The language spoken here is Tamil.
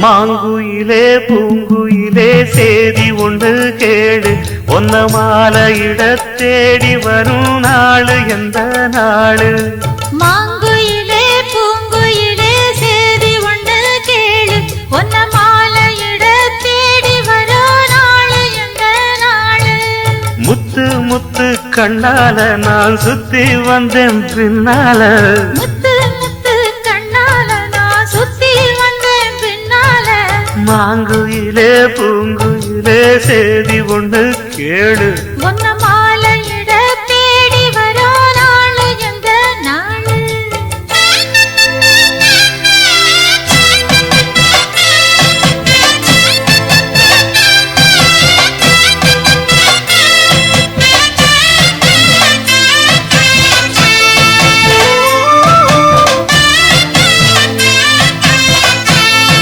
மாங்குயிலே பூங்குயிலே சேதி ஒன்று கேடு ஒன்ன மாலையிட தேடி வரும் நாளு எந்த நாளு? மாங்குயிலே பூங்குயிலே சேதி ஒன்று கேளு. ஒன்ன மாலையிட தேடி வரோ நாளு எந்த நாளு? முத்து முத்து கண்ணால நான் சுத்தி வந்தேன் பின்னால. மாங்குயிலே பூங்குயிலே செய்தி ஒன்று கேளு. ஒன்னமா